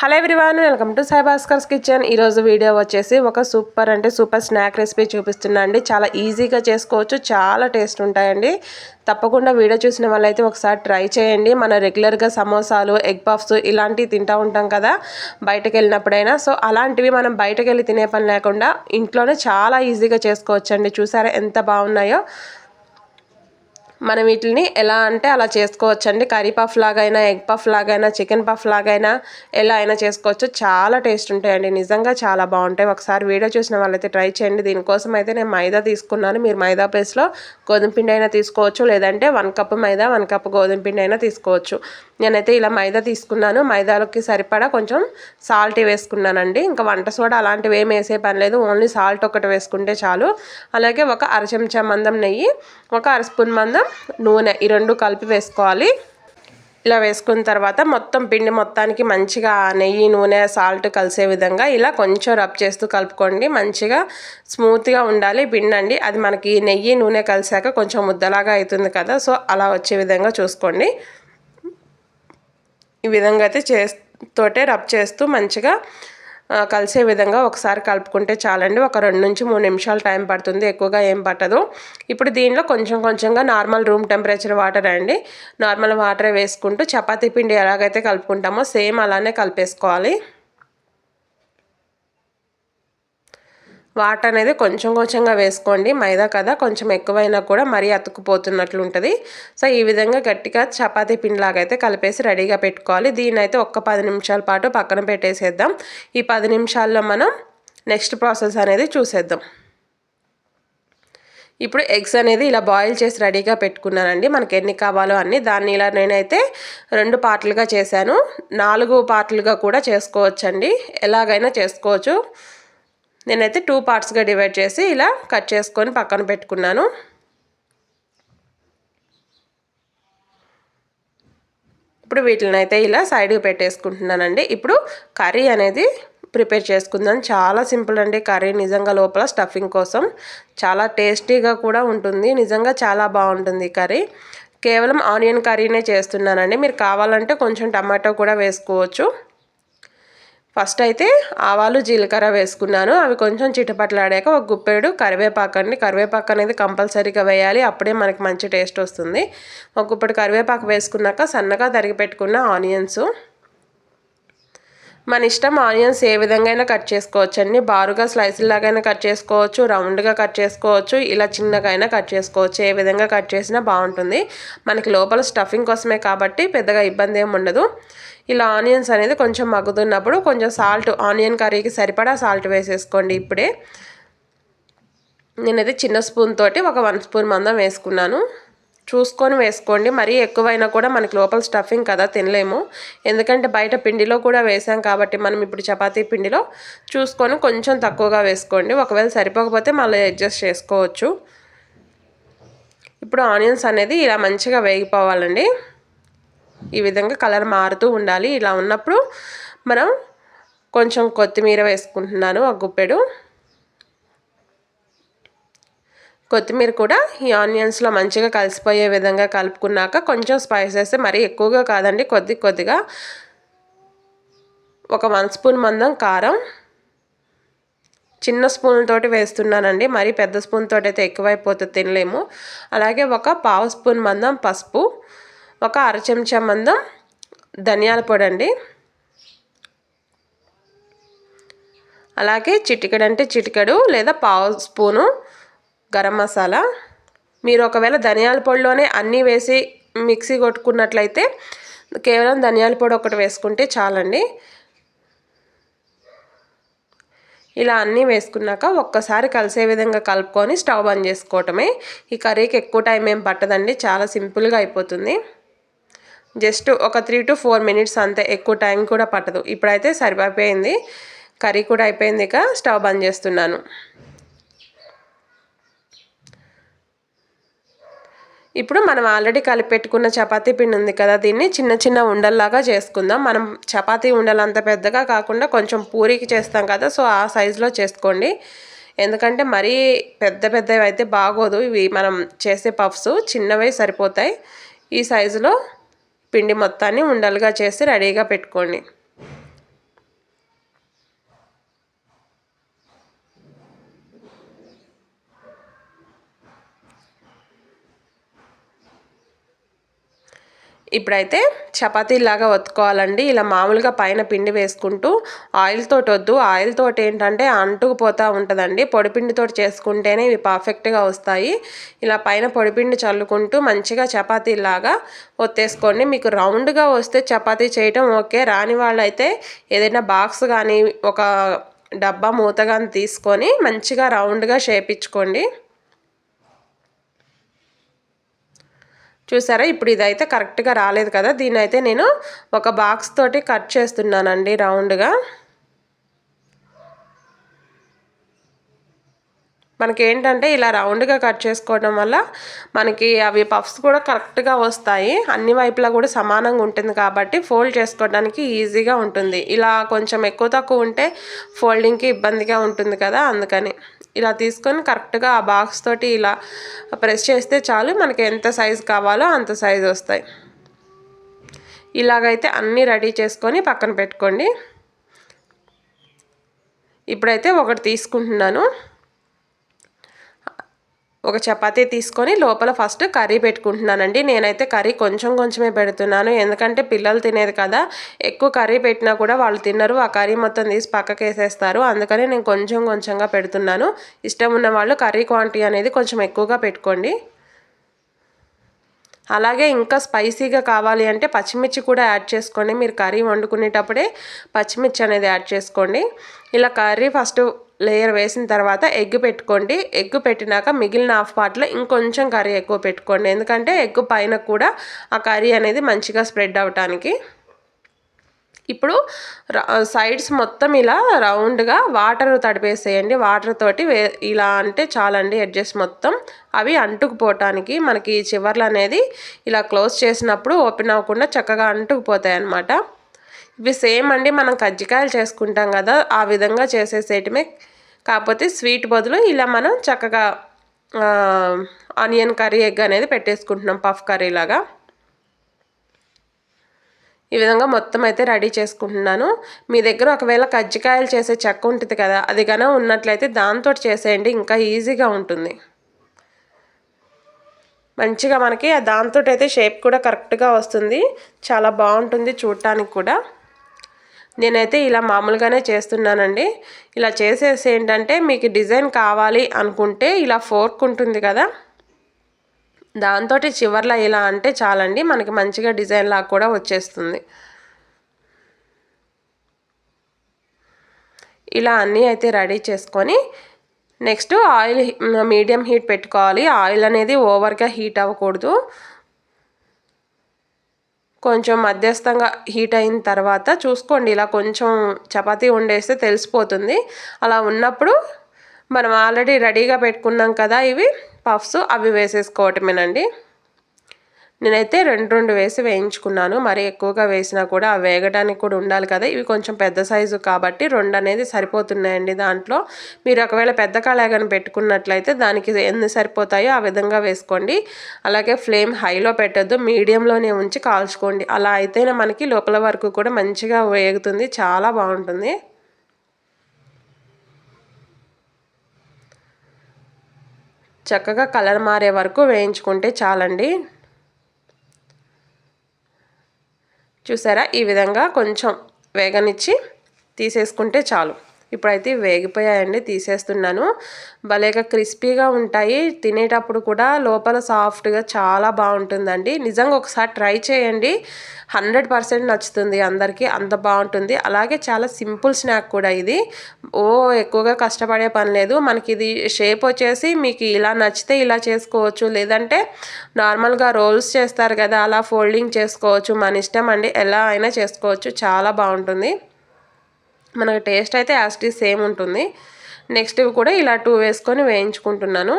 Hello everyone welcome to సాయిభాస్కర్స్ kitchen. ఈరోజు video వచ్చేసి ఒక సూపర్ అంటే సూపర్ స్నాక్ రెసిపీ చూపిస్తున్నా అండి. చాలా ఈజీగా చేసుకోవచ్చు చాలా టేస్ట్ ఉంటాయండి. తప్పకుండా వీడియో చూసిన వాళ్ళైతే ఒకసారి ట్రై చేయండి. మన రెగ్యులర్గా సమోసాలు ఎగ్ పఫ్స్ ఇలాంటివి తింటూ ఉంటాం కదా బయటకు వెళ్ళినప్పుడైనా సో అలాంటివి మనం బయటకు వెళ్ళి తినే పని లేకుండా ఇంట్లోనే చాలా ఈజీగా చేసుకోవచ్చండి. చూసారా ఎంత బాగున్నాయో. మనం వీటిని ఎలా అంటే అలా చేసుకోవచ్చండి. కర్రీ పఫ్ లాగైనా ఎగ్ పఫ్ లాగైనా చికెన్ పఫ్ లాగైనా ఎలా అయినా చేసుకోవచ్చు. చాలా టేస్ట్ ఉంటాయండి. నిజంగా చాలా బాగుంటాయి. ఒకసారి వీడియో చూసిన వాళ్ళైతే ట్రై చేయండి. దీనికోసం అయితే నేను మైదా తీసుకున్నాను. మీరు మైదా ప్లేస్లో గోధుమ పిండి అయినా తీసుకోవచ్చు. లేదంటే one cup maida one cup గోధుమ పిండి అయినా తీసుకోవచ్చు. నేనైతే ఇలా మైదా తీసుకున్నాను. మైదాలోకి సరిపడా కొంచెం సాల్ట్ వేసుకున్నానండి. ఇంకా వంట సోడా అలాంటివి ఏమి వేసే పని లేదు. ఓన్లీ సాల్ట్ ఒకటి వేసుకుంటే చాలు. అలాగే ఒక అర చెంచా మందం నెయ్యి ఒక అర స్పూన్ మందం నూనె ఈ రెండు కలిపి వేసుకోవాలి. ఇలా వేసుకున్న తర్వాత మొత్తం పిండి మొత్తానికి మంచిగా నెయ్యి నూనె సాల్ట్ కలిసే విధంగా ఇలా కొంచెం రబ్ చేస్తూ కలుపుకోండి. మంచిగా స్మూత్గా ఉండాలి పిండి అండి అది మనకి నెయ్యి నూనె కలిసాక కొంచెం ముద్దలాగా అవుతుంది కదా సో అలా వచ్చే విధంగా చూసుకోండి. ఈ విధంగా అయితే చేస్తోటే రబ్ చేస్తూ మంచిగా కలిసే విధంగా ఒకసారి కలుపుకుంటే చాలండి. ఒక రెండు నుంచి మూడు నిమిషాలు టైం పడుతుంది. ఎక్కువగా ఏం పట్టదు. ఇప్పుడు దీనిలో కొంచెం కొంచెంగా నార్మల్ రూమ్ టెంపరేచర్ వాటర్ అండి. నార్మల్ వాటర్ వేసుకుంటూ చపాతీ పిండి ఎలాగైతే కలుపుకుంటామో సేమ్ అలానే కలిపేసుకోవాలి. వాటర్ అనేది కొంచెం కొంచెంగా వేసుకోండి. మైదా కదా కొంచెం ఎక్కువైనా కూడా మరీ అతుక్కుపోతున్నట్లు ఉంటుంది సో ఈ విధంగా గట్టిగా చపాతీ పిండిలాగా అయితే కలిపేసి రెడీగా పెట్టుకోవాలి. దీని అయితే ఒక్క పది నిమిషాల పాటు పక్కన పెట్టేసేద్దాం. ఈ పది నిమిషాల్లో మనం నెక్స్ట్ ప్రాసెస్ అనేది చూసేద్దాం. ఇప్పుడు ఎగ్స్ అనేది ఇలా బాయిల్ చేసి రెడీగా పెట్టుకున్నానండి. మనకి ఎన్ని కావాలో అన్నీ. దాన్ని ఇలా నేనైతే రెండు పార్ట్లుగా చేశాను. నాలుగు పార్ట్లుగా కూడా చేసుకోవచ్చండి. ఎలాగైనా చేసుకోవచ్చు. నేనైతే టూ పార్ట్స్గా డివైడ్ చేసి ఇలా కట్ చేసుకొని పక్కన పెట్టుకున్నాను. ఇప్పుడు వీటిని అయితే ఇలా సైడ్కి పెట్టేసుకుంటున్నానండి. ఇప్పుడు కర్రీ అనేది ప్రిపేర్ చేసుకుందాం. చాలా సింపుల్ అండి కర్రీ. నిజంగా లోపల స్టఫింగ్ కోసం చాలా టేస్టీగా కూడా ఉంటుంది. నిజంగా చాలా బాగుంటుంది కర్రీ. కేవలం ఆనియన్ కర్రీనే చేస్తున్నానండి. మీరు కావాలంటే కొంచెం టమాటో కూడా వేసుకోవచ్చు. ఫస్ట్ అయితే ఆవాలు జీలకర్ర వేసుకున్నాను. అవి కొంచెం చిటపట్లాడాక ఒక గుప్పెడు కరివేపాకు అండి కరివేపాకు అనేది కంపల్సరీగా వేయాలి. అప్పుడే మనకి మంచి టేస్ట్ వస్తుంది. ఒక గుప్పెడు కరివేపాకు వేసుకున్నాక సన్నగా తరిగి పెట్టుకున్న ఆనియన్స్. మన ఇష్టం ఆనియన్స్ ఏ విధంగా అయినా కట్ చేసుకోవచ్చు అండి. బారుగా స్లైసులాగైనా కట్ చేసుకోవచ్చు రౌండ్గా కట్ చేసుకోవచ్చు ఇలా చిన్నగా అయినా కట్ చేసుకోవచ్చు. ఏ విధంగా కట్ చేసినా బాగుంటుంది. మనకి లోపల స్టఫింగ్ కోసమే కాబట్టి పెద్దగా ఇబ్బంది ఏమి ఉండదు. ఇలా ఆనియన్స్ అనేది కొంచెం మగ్గుతున్నప్పుడు కొంచెం సాల్ట్ ఆనియన్ కర్రీకి సరిపడా సాల్ట్ వేసేసుకోండి ఇప్పుడే. నేనైతే చిన్న స్పూన్ తోటి ఒక వన్ స్పూన్ మందం వేసుకున్నాను. చూసుకొని వేసుకోండి. మరీ ఎక్కువైనా కూడా మనకి లోపల స్టఫింగ్ కదా తినలేము. ఎందుకంటే బయట పిండిలో కూడా వేసాం కాబట్టి మనం ఇప్పుడు చపాతీ పిండిలో చూసుకొని కొంచెం తక్కువగా వేసుకోండి. ఒకవేళ సరిపోకపోతే మళ్ళీ అడ్జస్ట్ చేసుకోవచ్చు. ఇప్పుడు ఆనియన్స్ అనేది ఇలా మంచిగా వేగిపోవాలండి. ఈ విధంగా కలర్ మారుతూ ఉండాలి. ఇలా ఉన్నప్పుడు మనం కొంచెం కొత్తిమీర వేసుకుంటున్నాను ఒక గుప్పెడు. కొత్తిమీర కూడా ఈ ఆనియన్స్లో మంచిగా కలిసిపోయే విధంగా కలుపుకున్నాక కొంచెం స్పైసెస్ మరీ ఎక్కువగా కాదండి కొద్ది కొద్దిగా. ఒక వన్ స్పూన్ మందం కారం. చిన్న స్పూన్ తోటి వేస్తున్నానండి మరీ పెద్ద స్పూన్ తోటి అయితే ఎక్కువైపోతుంది తినలేము. అలాగే ఒక పావు స్పూన్ మందం పసుపు ఒక అర చెంచా మందం ధనియాల పొడి అండి అలాగే చిటికెడు అంటే చిటికెడు లేదా పావు స్పూను గరం మసాలా. మీరు ఒకవేళ ధనియాల పొడిలోనే అన్నీ వేసి మిక్సీ కొట్టుకున్నట్లయితే కేవలం ధనియాల పొడి ఒకటి వేసుకుంటే చాలండి. ఇలా అన్నీ వేసుకున్నాక ఒక్కసారి కలిసే విధంగా కలుపుకొని స్టవ్ బంద్ చేసుకోవటమే. ఈ కర్రీకి ఎక్కువ టైం ఏం పట్టదండి చాలా సింపుల్గా అయిపోతుంది. జస్ట్ ఒక త్రీ టు ఫోర్ మినిట్స్ అంతే ఎక్కువ టైం కూడా పట్టదు. ఇప్పుడైతే సరిపోయింది కర్రీ కూడా అయిపోయింది ఇక స్టవ్ బంద్ చేస్తున్నాను. ఇప్పుడు మనం ఆల్రెడీ కలిపెట్టుకున్న చపాతీ పిండి ఉంది కదా దీన్ని చిన్న చిన్న ఉండల్లాగా చేసుకుందాం. మనం చపాతీ ఉండలు అంత పెద్దగా కాకుండా కొంచెం పూరికి చేస్తాం కదా సో ఆ సైజులో చేసుకోండి. ఎందుకంటే మరీ పెద్ద పెద్దవి అయితే బాగోదు ఇవి మనం చేసే పఫ్స్ చిన్నవి సరిపోతాయి. ఈ సైజులో పిండి మొత్తాన్ని ఉండలుగా చేసి రెడీగా పెట్టుకోండి. ఇప్పుడైతే చపాతీలాగా ఒత్తుకోవాలండి. ఇలా మామూలుగా పైన పిండి వేసుకుంటూ ఆయిల్ తోటి వద్దు. ఆయిల్ తోటి ఏంటంటే అంటుకుపోతూ ఉంటుందండి. పొడిపిండితో చేసుకుంటేనే ఇవి పర్ఫెక్ట్గా వస్తాయి. ఇలా పైన పొడిపిండి చల్లుకుంటూ మంచిగా చపాతీలాగా ఒత్తేసుకోండి. మీకు రౌండ్గా వస్తే చపాతీ చేయటం ఓకే. రాని వాళ్ళైతే ఏదైనా బాక్స్ కానీ ఒక డబ్బా మూత కానీ తీసుకొని మంచిగా రౌండ్గా షేప్ ఇచ్చుకోండి చూసారా? ఇప్పుడు ఇదైతే కరెక్ట్గా రాలేదు కదా? దీని అయితే నేను ఒక బాక్స్ తోటి కట్ చేస్తున్నానండి రౌండ్గా. మనకి ఏంటంటే ఇలా రౌండ్గా కట్ చేసుకోవడం వల్ల మనకి అవి పఫ్స్ కూడా కరెక్ట్గా వస్తాయి. అన్ని వైపులా కూడా సమానంగా ఉంటుంది కాబట్టి ఫోల్డ్ చేసుకోవడానికి ఈజీగా ఉంటుంది. ఇలా కొంచెం ఎక్కువ తక్కువ ఉంటే ఫోల్డింగ్కి ఇబ్బందిగా ఉంటుంది కదా? అందుకని. ఇలా తీసుకొని కరెక్ట్గా ఆ బాక్స్ తోటి ఇలా ప్రెస్ చేస్తే చాలు మనకి ఎంత సైజు కావాలో అంత సైజు వస్తాయి. ఇలాగైతే అన్నీ రెడీ చేసుకొని పక్కన పెట్టుకోండి. ఇప్పుడైతే ఒకటి తీసుకుంటున్నాను. ఒక చపాతీ తీసుకొని లోపల ఫస్ట్ కర్రీ పెట్టుకుంటున్నానండి. నేనైతే కర్రీ కొంచెం కొంచెమే పెడుతున్నాను. ఎందుకంటే పిల్లలు తినేది కదా ఎక్కువ కర్రీ పెట్టినా కూడా వాళ్ళు తిన్నారు ఆ కర్రీ మొత్తం తీసి పక్కకి వేసేస్తారు అందుకని నేను కొంచెం కొంచెంగా పెడుతున్నాను. ఇష్టం ఉన్న వాళ్ళు కర్రీ క్వాంటిటీ అనేది కొంచెం ఎక్కువగా పెట్టుకోండి. అలాగే ఇంకా స్పైసీగా కావాలి అంటే పచ్చిమిర్చి కూడా యాడ్ చేసుకోండి. మీరు కర్రీ వండుకునేటప్పుడే పచ్చిమిర్చి అనేది యాడ్ చేసుకోండి. ఇలా కర్రీ ఫస్ట్ లేయర్ వేసిన తర్వాత ఎగ్ పెట్టుకోండి. ఎగ్ పెట్టినాక మిగిలిన హాఫ్ పార్ట్లో ఇంకొంచెం కర్రీ ఎక్కువ పెట్టుకోండి. ఎందుకంటే ఎగ్ పైన కూడా ఆ కర్రీ అనేది మంచిగా స్ప్రెడ్ అవటానికి. ఇప్పుడు సైడ్స్ మొత్తం ఇలా రౌండ్గా వాటర్ తడిపేసేయండి. వాటర్ తోటి వే ఇలా అంటే చాలండి ఎడ్జెస్ మొత్తం. అవి అంటుకుపోవటానికి మనకి చివర్లు అనేది ఇలా క్లోజ్ చేసినప్పుడు ఓపెన్ అవ్వకుండా చక్కగా అంటుకుపోతాయి అన్నమాట ఇవి సేమ్ అండి మనం కజ్జికాయలు చేసుకుంటాం కదా ఆ విధంగా చేసేసేయటమే. కాకపోతే స్వీట్ బదులు ఇలా మనం చక్కగా ఆనియన్ కర్రీ ఎగ్ అనేది పెట్టేసుకుంటున్నాం పఫ్ కర్రీ లాగా. ఈ విధంగా మొత్తం అయితే రెడీ చేసుకుంటున్నాను. మీ దగ్గర ఒకవేళ కజ్జికాయలు చేసే చెక్క ఉంటుంది కదా అది కనుక ఉన్నట్లయితే దాంతో చేసేయండి ఇంకా ఈజీగా ఉంటుంది. మంచిగా మనకి దాంతో అయితే షేప్ కూడా కరెక్ట్గా వస్తుంది. చాలా బాగుంటుంది చూడటానికి కూడా. నేనైతే ఇలా మామూలుగానే చేస్తున్నానండి. ఇలా చేసేసి ఏంటంటే మీకు డిజైన్ కావాలి అనుకుంటే ఇలా ఫోర్క్ ఉంటుంది కదా. దాంతో చివర్లో ఇలా అంటే చాలండి. మనకి మంచిగా డిజైన్ లాగా కూడా వచ్చేస్తుంది. ఇలా అన్నీ అయితే రెడీ చేసుకొని నెక్స్ట్ ఆయిల్ మీడియం హీట్ పెట్టుకోవాలి. ఆయిల్ అనేది ఓవర్గా హీట్ అవ్వకూడదు. కొంచెం మధ్యస్థంగా హీట్ అయిన తర్వాత చూసుకోండి. ఇలా కొంచెం చపాతీ వండేస్తే తెలిసిపోతుంది. అలా ఉన్నప్పుడు మనం ఆల్రెడీ రెడీగా పెట్టుకున్నాం కదా ఇవి పఫ్స్ అవి వేసేసుకోవటమేనండి. నేనైతే రెండు రెండు వేసి వేయించుకున్నాను. మరి ఎక్కువగా వేసినా కూడా అవి వేగడానికి కూడా ఉండాలి కదా. ఇవి కొంచెం పెద్ద సైజు కాబట్టి రెండు అనేది సరిపోతున్నాయండి దాంట్లో. మీరు ఒకవేళ పెద్ద కళాగని పెట్టుకున్నట్లయితే దానికి ఎన్ని సరిపోతాయో ఆ విధంగా వేసుకోండి. అలాగే ఫ్లేమ్ హైలో పెట్టద్దు. మీడియంలోనే ఉంచి కాల్చుకోండి. అలా అయితేనే మనకి లోపల వరకు కూడా మంచిగా వేగుతుంది. చాలా బాగుంటుంది. చక్కగా కలర్ మారే వరకు వేయించుకుంటే చాలండి. చూసారా? ఈ విధంగా కొంచెం వేగనిచ్చి తీసేసుకుంటే చాలు. ఇప్పుడైతే వేగిపోయాయండి తీసేస్తున్నాను. భలేగా క్రిస్పీగా ఉంటాయి. తినేటప్పుడు కూడా లోపల సాఫ్ట్గా చాలా బాగుంటుందండి. నిజంగా ఒకసారి ట్రై చేయండి. హండ్రెడ్ పర్సెంట్ నచ్చుతుంది అందరికీ అంత బాగుంటుంది. అలాగే చాలా సింపుల్ స్నాక్ కూడా ఇది. ఓ ఎక్కువగా కష్టపడే పని లేదు. మనకి ఇది షేప్ వచ్చేసి మీకు ఇలా నచ్చితే ఇలా చేసుకోవచ్చు. లేదంటే నార్మల్గా రోల్స్ చేస్తారు కదా అలా ఫోల్డింగ్ చేసుకోవచ్చు. మన ఇష్టం అండి ఎలా అయినా చేసుకోవచ్చు. చాలా బాగుంటుంది. మనకు టేస్ట్ అయితే యాస్టీ సేమ్ ఉంటుంది. నెక్స్ట్ ఇవి కూడా ఇలా టూ వేసుకొని వేయించుకుంటున్నాను.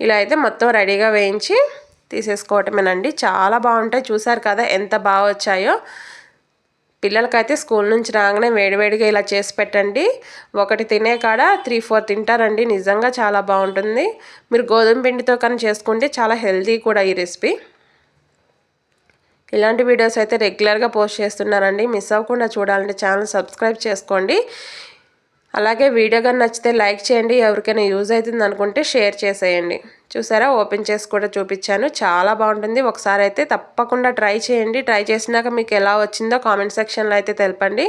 ఇలా అయితే మొత్తం రెడీగా వేయించి తీసేసుకోవటమేనండి. చాలా బాగుంటాయి. చూసారు కదా ఎంత బాగా వచ్చాయో. పిల్లలకైతే స్కూల్ నుంచి రాగానే వేడివేడిగా ఇలా చేసి పెట్టండి. ఒకటి తినే కాడ త్రీ ఫోర్ తింటారండి. నిజంగా చాలా బాగుంటుంది. మీరు గోధుమ పిండితో కానీ చేసుకుంటే చాలా హెల్తీ కూడా ఈ రెసిపీ. ఇలాంటి వీడియోస్ అయితే రెగ్యులర్గా పోస్ట్ చేస్తున్నానండి మిస్ అవ్వకుండా చూడాలంటే ఛానల్ సబ్స్క్రైబ్ చేసుకోండి. అలాగే వీడియో కానీ నచ్చితే లైక్ చేయండి. ఎవరికైనా యూజ్ అవుతుంది అనుకుంటే షేర్ చేసేయండి. చూసారా? ఓపెన్ చేసి కూడా చూపించాను. చాలా బాగుంటుంది. ఒకసారి అయితే తప్పకుండా ట్రై చేయండి. ట్రై చేసినాక మీకు ఎలా వచ్చిందో కామెంట్ సెక్షన్లో అయితే తెలపండి.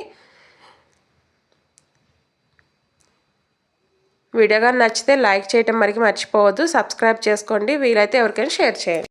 వీడియో కానీ నచ్చితే లైక్ చేయటం మరికి మర్చిపోవద్దు. సబ్స్క్రైబ్ చేసుకోండి. వీలైతే ఎవరికైనా షేర్ చేయండి.